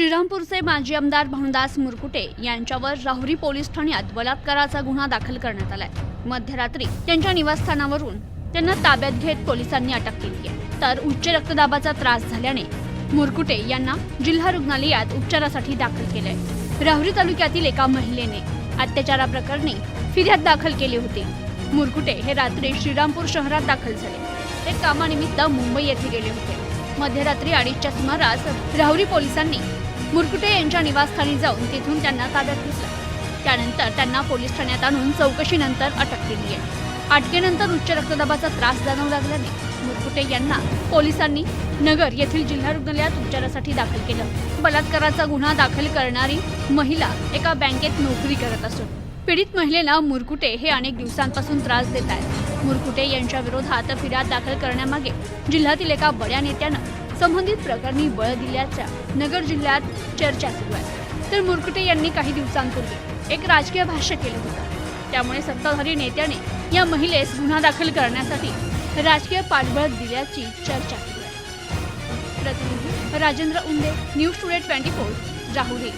श्रीरामपूरचे माजी आमदार भानुदास मुरकुटे यांच्यावर राहुरी पोलीस ठाण्यात बलात्काराचा गुन्हा दाखल करण्यात आलाय. मध्यरात्री त्यांच्या निवासस्थानावरून त्यांना ताब्यात घेत पोलिसांनी अटक केली आहे. तर उच्च रक्तदाबाचा त्रास झाल्याने मुरकुटे यांना जिल्हा रुग्णालयात उपचारासाठी दाखल केलंय. राहुरी तालुक्यातील एका महिलेने अत्याचाराप्रकरणी फिर्याद दाखल केली होती. मुरकुटे हे रात्री श्रीरामपूर शहरात दाखल झाले. ते कामानिमित्त मुंबई येथे गेले होते. मध्यरात्री अडीचच्या सुमारास राहुरी पोलिसांनी मुरकुटे यांच्या निवासस्थानी जाऊन तिथून त्यांना ताब्यात घेतलं. त्यानंतर त्यांना पोलीस ठाण्यात आणून चौकशीनंतर अटक केली आहे. अटकेनंतर उच्च रक्तदाबाचा त्रास जाणवू लागल्याने मुरकुटे यांना पोलिसांनी नगर येथील जिल्हा रुग्णालयात उपचारासाठी दाखल केलं. बलात्काराचा गुन्हा दाखल करणारी महिला एका बँकेत नोकरी करत असून पीडित महिलेला मुरकुटे हे अनेक दिवसांपासून त्रास देत आहेत. मुरकुटे यांच्या विरोधात फिर्याद दाखल करण्यामागे जिल्ह्यातील एका बड्या नेत्यानं संबंधित प्रकरणी बळ दिल्याच्या नगर जिल्ह्यात चर्चा सुरू आहे. तर मुरकुटे यांनी काही दिवसांपूर्वी एक राजकीय भाष्य केलं होतं. त्यामुळे सत्ताधारी नेत्याने या महिलेस गुन्हा दाखल करण्यासाठी राजकीय पाठबळ दिल्याची चर्चा सुरू आहे. प्रतिनिधी Rajendra Unde news today twenty four Rahuri.